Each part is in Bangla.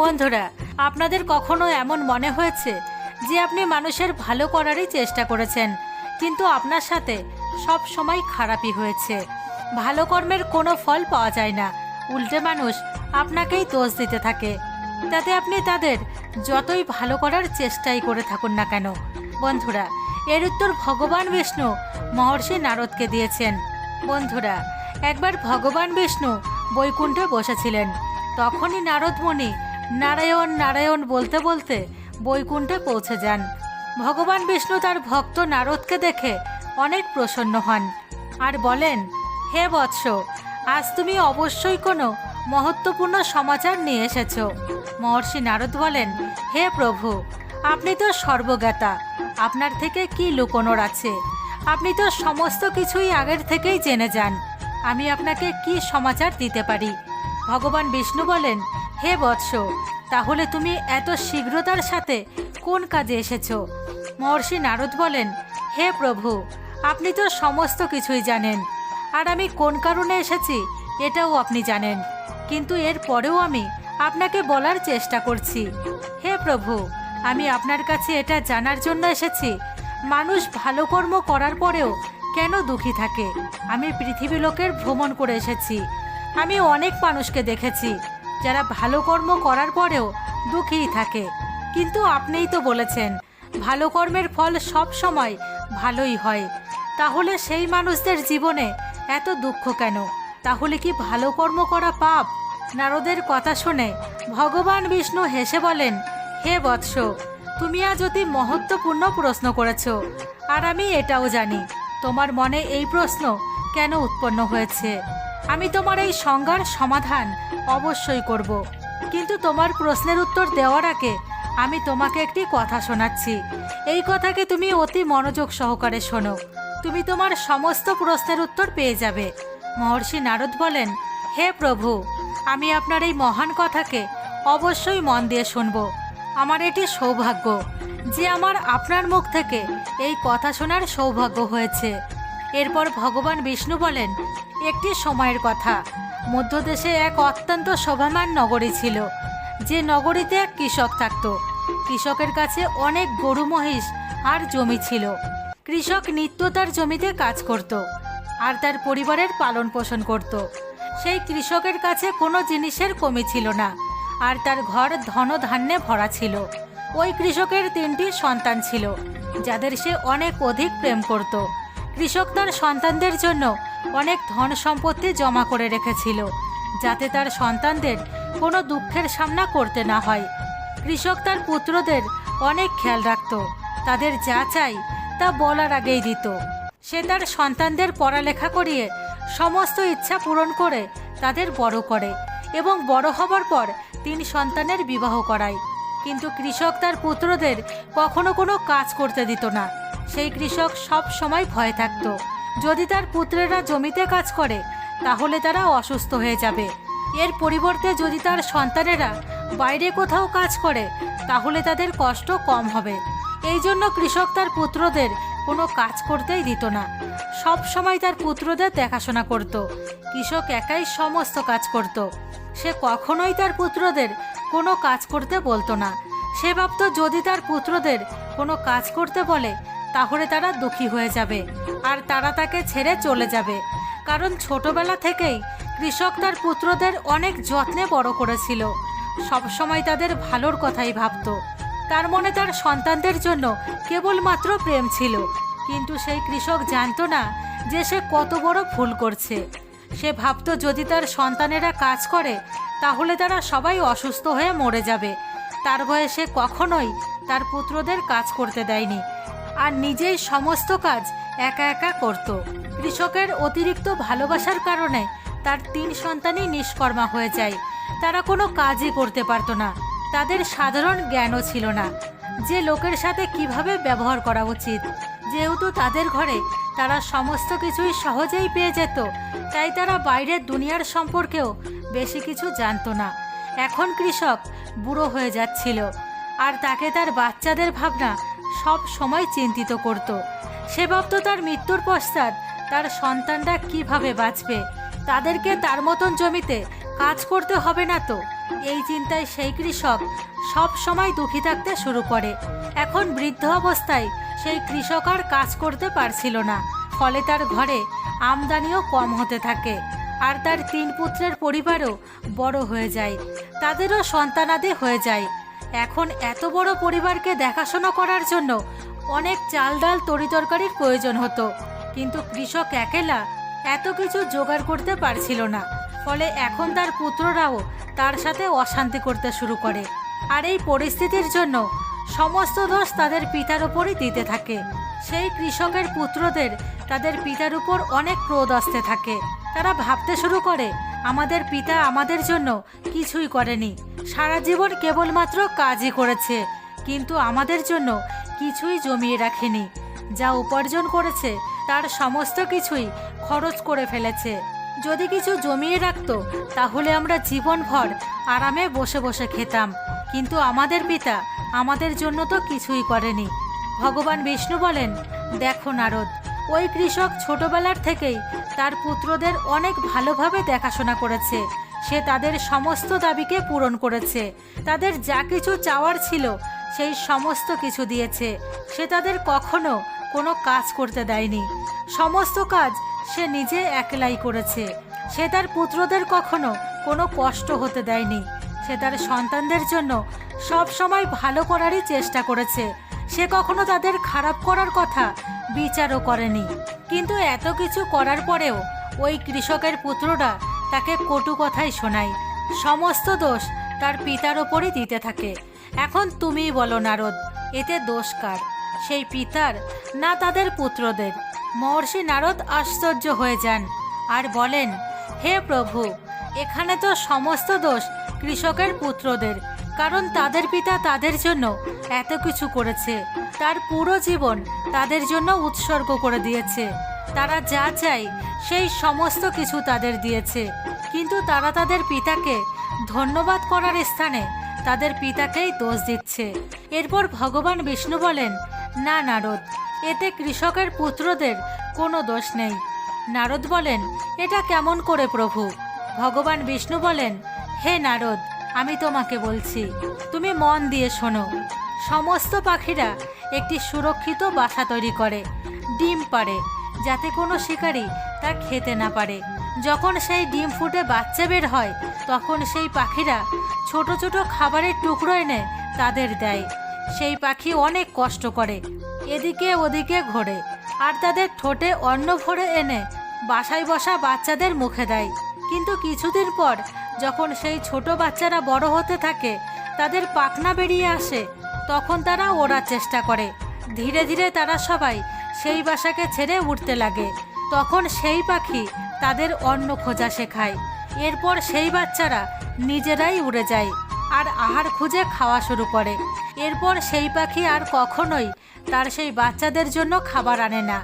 বন্ধুরা, আপনাদের কখনো এমন মনে হয়েছে যে আপনি মানুষের ভালো করারই চেষ্টা করেছেন, কিন্তু আপনার সাথে সব সময় খারাপই হয়েছে। ভালো কর্মের কোনো ফল পাওয়া যায় না। উল্টে মানুষ আপনাকেই দোষ দিতে থাকে। তাতে আপনি তাদের যতই ভালো করার চেষ্টাই করে থাকুন না কেন। বন্ধুরা, এর উত্তর ভগবান বিষ্ণু মহর্ষি নারদকে দিয়েছেন। বন্ধুরা, একবার ভগবান বিষ্ণু বৈকুণ্ঠে বসেছিলেন। তখনই নারদমণি নারায়ণ নারায়ণ বলতে বলতে বৈকুণ্ঠে পৌঁছে যান। ভগবান বিষ্ণু তার ভক্ত নারদকে দেখে অনেক প্রসন্ন হন আর বলেন, হে বৎস, আজ তুমি অবশ্যই কোনো মহত্বপূর্ণ সমাচার নিয়ে এসেছ। মহর্ষি নারদ বলেন, হে প্রভু, আপনি তো সর্বজ্ঞাতা আপনার থেকে কি লুকোনোর আছে? আপনি তো সমস্ত কিছুই আগের থেকেই জেনে যান। আমি আপনাকে কি সমাচার দিতে পারি? ভগবান বিষ্ণু বলেন হে বৎস, তাহলে তুমি এত শীঘ্রতার সাথে কোন কাজে এসেছ? মহর্ষি নারদ বলেন, হে প্রভু, আপনি তো সমস্ত কিছুই জানেন। আর আমি কোন কারণে এসেছি, এটাও আপনি জানেন। কিন্তু এর পরেও আমি আপনাকে বলার চেষ্টা করছি। হে প্রভু, আমি আপনার কাছে এটা জানার জন্য এসেছি। মানুষ ভালো কর্ম করার পরেও কেন দুঃখী থাকে? আমি পৃথিবী লোকের ভ্রমণ করে এসেছি। আমি অনেক মানুষকে দেখেছি। যারা ভালো কর্ম করার পরেও দুঃখীই থাকে। কিন্তু আপনিই তো বলেছেন, ভালো কর্মের ফল সব সময় ভালোই হয়। তাহলে সেই মানুষদের জীবনে এত দুঃখ কেন? তাহলে কি ভালো কর্ম করা পাপ? নারদের কথা শুনে ভগবান বিষ্ণু হেসে বলেন, হে বৎস, তুমি আজ অতি মহত্বপূর্ণ প্রশ্ন করেছ, আর আমি এটাও জানি। তোমার মনে এই প্রশ্ন কেন উৎপন্ন হয়েছে? আমি তোমার এই সংজ্ঞার সমাধান অবশ্যই করব। কিন্তু তোমার প্রশ্নের উত্তর দেওয়ার আগে আমি তোমাকে একটি কথা শোনাচ্ছি। এই কথাকে তুমি অতি মনোযোগ সহকারে শোনো। তুমি তোমার সমস্ত প্রশ্নের উত্তর পেয়ে যাবে। মহর্ষি নারদ বলেন, হে প্রভু, আমি আপনার এই মহান কথাকে অবশ্যই মন দিয়ে শুনব। আমার এটি সৌভাগ্য যে আমার আপনার মুখ থেকে এই কথা শোনার সৌভাগ্য হয়েছে। এরপর ভগবান বিষ্ণু বলেন একটি সময়ের কথা। মধ্যদেশে এক অত্যন্ত শোভামান নগরী ছিল, যে নগরীতে এক কৃষক থাকত। কৃষকের কাছে অনেক গরু মহিষ আর জমি ছিল। কৃষক নিত্য তার জমিতে কাজ করত আর তার পরিবারের পালন পোষণ করত। সেই কৃষকের কাছে কোনো জিনিসের কমি ছিল না আর তার ঘর ধন ধান্যে ভরা ছিল। ওই কৃষকের তিনটি সন্তান ছিল, যাদের সে অনেক অধিক প্রেম করত। কৃষক তার সন্তানদের জন্য অনেক ধন সম্পত্তি জমা করে রেখেছিল, যাতে তার সন্তানদের কোনো দুঃখের সামনা করতে না হয়। কৃষক তার পুত্রদের অনেক খেয়াল রাখত, তাদের যা চাই তা বলার আগেই দিত। সে তার সন্তানদের পড়ালেখা করিয়ে সমস্ত ইচ্ছা পূরণ করে তাদের বড় করে এবং বড় হবার পর তিন সন্তানের বিবাহ করায়। কিন্তু কৃষক তার পুত্রদের কখনো কোনো কাজ করতে দিত না। সেই কৃষক সব সময় ভয় থাকত। যদি তার পুত্রেরা জমিতে কাজ করে, তাহলে তারা অসুস্থ হয়ে যাবে। এর পরিবর্তে যদি তার সন্তানেরা বাইরে কোথাও কাজ করে, তাহলে তাদের কষ্ট কম হবে। এই জন্য কৃষক তার পুত্রদের কোনো কাজ করতেই দিত না। সব সময় তার পুত্রদের দেখাশোনা করত। কৃষক একাই সমস্ত কাজ করত। সে কখনোই তার পুত্রদের কোনো কাজ করতে বলতো না। সে ভাবত যদি তার পুত্রদের কোনো কাজ করতে বলে তাহলে তারা দুঃখী হয়ে যাবে। আর তারা তাকে ছেড়ে চলে যাবে। কারণ ছোটবেলা থেকেই কৃষক তার পুত্রদের অনেক যত্নে বড় করেছিল। সবসময় তাদের ভালোর কথাই ভাবত। তার মনে তার সন্তানদের জন্য কেবলমাত্র প্রেম ছিল। কিন্তু সেই কৃষক জানত না যে সে কত বড় ভুল করছে। সে ভাবতো যদি তার সন্তানেরা কাজ করে, তাহলে তারা সবাই অসুস্থ হয়ে মরে যাবে। তার ভয়ে সে কখনোই তার পুত্রদের কাজ করতে দেয়নি। আর নিজেই সমস্ত কাজ একা একা করত। কৃষকের অতিরিক্ত ভালোবাসার কারণে তার তিন সন্তানই নিষ্কর্মা হয়ে যায়। তারা কোনো কাজই করতে পারতো না। তাদের সাধারণ জ্ঞানও ছিল না। যে লোকের সাথে কীভাবে ব্যবহার করা উচিত? যেহেতু তাদের ঘরে তারা সমস্ত কিছুই সহজেই পেয়ে যেত, তাই তারা বাইরের দুনিয়ার সম্পর্কেও বেশি কিছু জানতো না। এখন কৃষক বুড়ো হয়ে যাচ্ছিল, আর তাকে তার বাচ্চাদের ভাবনা সব সময় চিন্তিত করত। সে ভাবত তার মৃত্যুর পশ্চাৎ তার সন্তানরা কীভাবে বাঁচবে, তাদেরকে তার মতন জমিতে কাজ করতে হবে না তো? এই চিন্তায় সেই কৃষক সব সময় দুঃখী থাকতে শুরু করে। এখন বৃদ্ধ অবস্থায় সেই কৃষক আর কাজ করতে পারছিল না, ফলে তার ঘরে আমদানিও কম হতে থাকে আর তার তিন পুত্রের পরিবারও বড় হয়ে যায়। তাদেরও সন্তানাদি হয়ে যায়। এখন এত বড় পরিবারকে দেখাশোনা করার জন্য অনেক চাল ডাল তরিতরকারির প্রয়োজন হতো। কিন্তু কৃষক একেলা এত কিছু জোগাড় করতে পারছিল না। ফলে এখন তার পুত্ররাও তার সাথে অশান্তি করতে শুরু করে। আর এই পরিস্থিতির জন্য সমস্ত দোষ তাদের পিতার ওপরই দিতে থাকে। সেই কৃষকের পুত্রদের তাদের পিতার উপর অনেক ক্রোধ আসতে থাকে। তারা ভাবতে শুরু করে, আমাদের পিতা আমাদের জন্য কিছুই করেনি। সারা জীবন কেবলমাত্র কাজই করেছে, কিন্তু আমাদের জন্য কিছুই জমিয়ে রাখেনি। যা উপার্জন করেছে, তার সমস্ত কিছুই খরচ করে ফেলেছে। যদি কিছু জমিয়ে রাখতো, তাহলে আমরা জীবনভর আরামে বসে বসে খেতাম। কিন্তু আমাদের পিতা আমাদের জন্য তো কিছুই করেনি। ভগবান বিষ্ণু বলেন, দেখো নারদ, ওই কৃষক ছোটবেলার থেকেই তার পুত্রদের অনেক ভালোভাবে দেখাশোনা করেছে। সে তাদের সমস্ত দাবিকে পূরণ করেছে। তাদের যা কিছু চাওয়ার ছিল, সেই সমস্ত কিছু দিয়েছে। সে তাদের কখনো কোনো কাজ করতে দেয়নি। সমস্ত কাজ সে নিজে একলাই করেছে। সে তার পুত্রদের কখনো কোনো কষ্ট হতে দেয়নি। সে তার সন্তানদের জন্য সব সময় ভালো করারই চেষ্টা করেছে। সে কখনো তাদের খারাপ করার কথা বিচারও করেনি। কিন্তু এত কিছু করার পরেও ওই কৃষকের পুত্ররা তাকে কটু কথাই শোনায়। সমস্ত দোষ তার পিতার ওপরই দিতে থাকে। এখন তুমিই বলো নারদ, এতে দোষ কার? সেই পিতার না তাদের পুত্রদের। মহর্ষি নারদ আশ্চর্য হয়ে যান আর বলেন, হে প্রভু, এখানে তো সমস্ত দোষ কৃষকের পুত্রদের, কারণ তাদের পিতা তাদের জন্য এত কিছু করেছে। তার পুরো জীবন তাদের জন্য উৎসর্গ করে দিয়েছে। তারা যা চায়, সেই সমস্ত কিছু তাদের দিয়েছে। কিন্তু তারা তাদের পিতাকে ধন্যবাদ করার স্থানে তাদের পিতাকেই দোষ দিচ্ছে। এরপর ভগবান বিষ্ণু বলেন, না, নারদ, এতে কৃষকের পুত্রদের কোনো দোষ নেই। নারদ বলেন, এটা কেমন করে প্রভু? ভগবান বিষ্ণু বলেন, হে নারদ, আমি তোমাকে বলছি, তুমি মন দিয়ে শোনো। সমস্ত পাখিরা একটি সুরক্ষিত বাসা তৈরি করে। ডিম পারে যাতে কোনো শিকারী তা খেতে না পারে। যখন সেই ডিম ফুটে বাচ্চা বের হয়, তখন সেই পাখিরা ছোট ছোট খাবারের টুকরো এনে তাদের দেয়। সেই পাখি অনেক কষ্ট করে, এদিকে ওদিকে ঘোরে আর তাদের ঠোঁটে অন্ন ভরে এনে বাসায় বসা বাচ্চাদের মুখে দেয়। কিন্তু কিছুদিন পর যখন সেই ছোট বাচ্চারা বড় হতে থাকে, তাদের পাখনা বেরিয়ে আসে তখন তারা ওড়ার চেষ্টা করে। ধীরে ধীরে তারা সবাই সেই বাসাকে ছেড়ে উঠতে লাগে। তখন সেই পাখি তাদের অন্ন খোঁজা শেখায়। এরপর সেই বাচ্চারা নিজেরাই উড়ে যায় আর আহার খুঁজে খাওয়া শুরু করে। এরপর সেই পাখি আর কখনোই তার সেই বাচ্চাদের জন্য খাবার আনে না।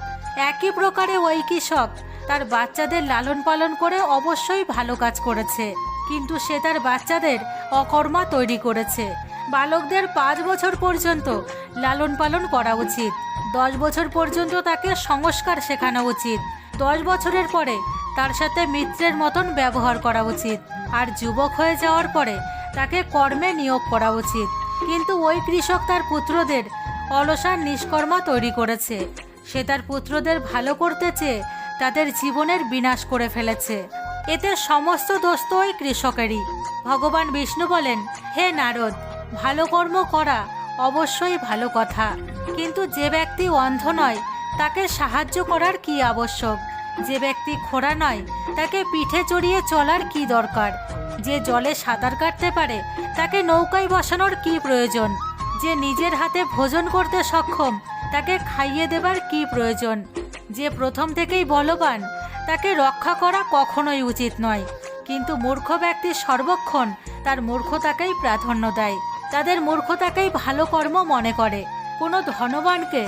একই প্রকারে ওই কৃষক তার বাচ্চাদের লালন পালন করে অবশ্যই ভালো কাজ করেছে। কিন্তু সে তার বাচ্চাদের অকর্মা তৈরি করেছে। বালকদের পাঁচ বছর পর্যন্ত লালন পালন করা উচিত। দশ বছর পর্যন্ত তাকে সংস্কার শেখানো উচিত। দশ বছরের পরে তার সাথে মিত্রের মতন ব্যবহার করা উচিত। আর যুবক হয়ে যাওয়ার পরে তাকে কর্মে নিয়োগ করা উচিত। কিন্তু ওই কৃষক তার পুত্রদের অলসার নিষ্কর্মা তৈরি করেছে। সে তার পুত্রদের ভালো করতে চেয়ে তাদের জীবনের বিনাশ করে ফেলেছে। এতে সমস্ত দোষ তো ওই কৃষকেরই। ভগবান বিষ্ণু বলেন, হে নারদ ভালো কর্ম করা অবশ্যই ভালো কথা। কিন্তু যে ব্যক্তি অন্ধ নয়, তাকে সাহায্য করার কি আবশ্যক? যে ব্যক্তি খোড়া নয়, তাকে পিঠে চড়িয়ে চলার কি দরকার? যে জলে সাঁতার কাটতে পারে, তাকে নৌকায় বসানোর কি প্রয়োজন? যে নিজের হাতে ভোজন করতে সক্ষম, তাকে খাইয়ে দেবার কি প্রয়োজন? যে প্রথম থেকেই বলবান, তাকে রক্ষা করা কখনোই উচিত নয়। কিন্তু মূর্খ ব্যক্তি সর্বক্ষণ তার মূর্খতাকেই প্রাধান্য দেয়। তাদের মূর্খতাকেই ভালো কর্ম মনে করে। কোনো ধনবানকে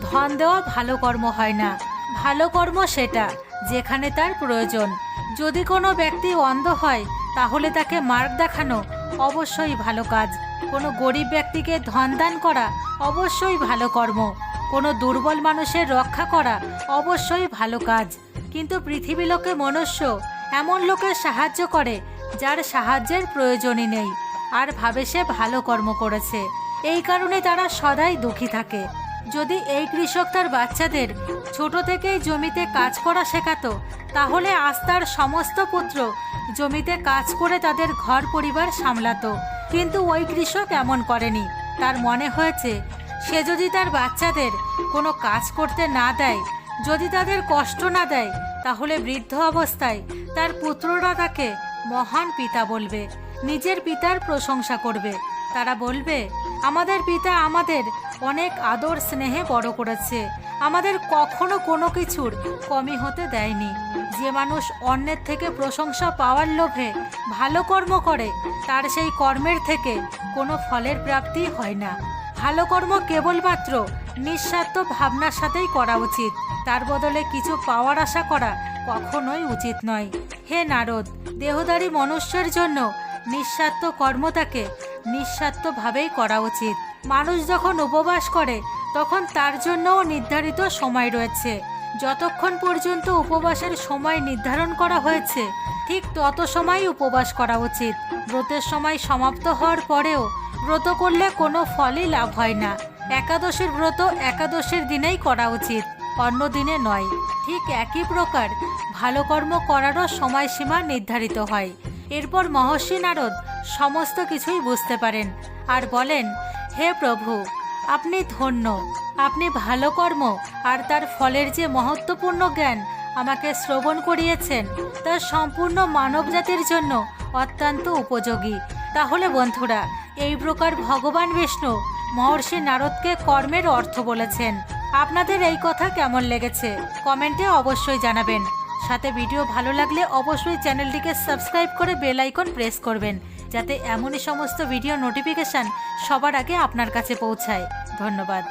ধন দেওয়া ভালো কর্ম হয় না। ভালো কর্ম সেটা, যেখানে তার প্রয়োজন। যদি কোনো ব্যক্তি অন্ধ হয়, তাহলে তাকে মার্গ দেখানো অবশ্যই ভালো কাজ। কোনো গরিব ব্যক্তিকে ধন দান করা অবশ্যই ভালো কর্ম। কোনো দুর্বল মানুষের রক্ষা করা অবশ্যই ভালো কাজ। কিন্তু পৃথিবী লোকে মনুষ্য এমন লোকের সাহায্য করে, যার সাহায্যের প্রয়োজনই নেই। আর ভাবে সে ভালো কর্ম করেছে। এই কারণে তারা সদাই দুঃখী থাকে। যদি এই কৃষক তার বাচ্চাদের ছোট থেকেই জমিতে কাজ করা শেখাতো, তাহলে আজ তার সমস্ত পুত্র জমিতে কাজ করে তাদের ঘর পরিবার সামলাতো। কিন্তু ওই কৃষক এমন করেনি। তার মনে হয়েছে, সে যদি তার বাচ্চাদের কোনো কাজ করতে না দেয়, যদি তাদের কষ্ট না দেয়, তাহলে বৃদ্ধ অবস্থায় তার পুত্ররা তাকে মহান পিতা বলবে। নিজের পিতার প্রশংসা করবে। তারা বলবে, আমাদের পিতা আমাদের অনেক আদর স্নেহে বড় করেছে। আমাদের কখনো কোনো কিছুর কমই হতে দেয়নি। যে মানুষ অন্যের থেকে প্রশংসা পাওয়ার লোভে ভালো কর্ম করে, তার সেই কর্মের থেকে কোনো ফলের প্রাপ্তি হয় না। ভালো কর্ম কেবলমাত্র নিঃস্বার্থ ভাবনার সাথেই করা উচিত। তার বদলে কিছু পাওয়ার আশা করা কখনোই উচিত নয়। হে নারদ, দেহদারী মনুষ্যের জন্য নিঃস্বার্থ কর্ম তাকে নিঃস্বার্থভাবেই করা উচিত। মানুষ যখন উপবাস করে, তখন তার জন্যও নির্ধারিত সময় রয়েছে। যতক্ষণ পর্যন্ত উপবাসের সময় নির্ধারণ করা হয়েছে, ঠিক তত সময় উপবাস করা উচিত। ব্রতের সময় সমাপ্ত হওয়ার পরেও ব্রত করলে কোনো ফলই লাভ হয় না। একাদশের ব্রত একাদশের দিনেই করা উচিত, অন্য দিনে নয়। ঠিক একই প্রকার ভালো কর্ম করারও সময়সীমা নির্ধারিত হয়। এরপর মহর্ষি নারদ সমস্ত কিছুই বুঝতে পারেন আর বলেন, হে প্রভু, আপনি ধন্য, আপনি ভালো কর্ম আর তার ফলের যে মহত্বপূর্ণ জ্ঞান আমাকে শ্রবণ করিয়েছেন, তা সম্পূর্ণ মানবজাতির জন্য অত্যন্ত উপযোগী। তাহলে বন্ধুরা, এই প্রকার ভগবান বিষ্ণু মহর্ষি নারদকে কর্মের অর্থ বলেছেন। আপনাদের এই কথা কেমন লেগেছে, কমেন্টে অবশ্যই জানাবেন। সাথে ভিডিও ভালো লাগলে অবশ্যই চ্যানেলটিকে সাবস্ক্রাইব করে বেল আইকন প্রেস করবেন, যাতে এমনই সমস্ত ভিডিও নোটিফিকেশান সবার আগে আপনার কাছে পৌঁছায়। ধন্যবাদ।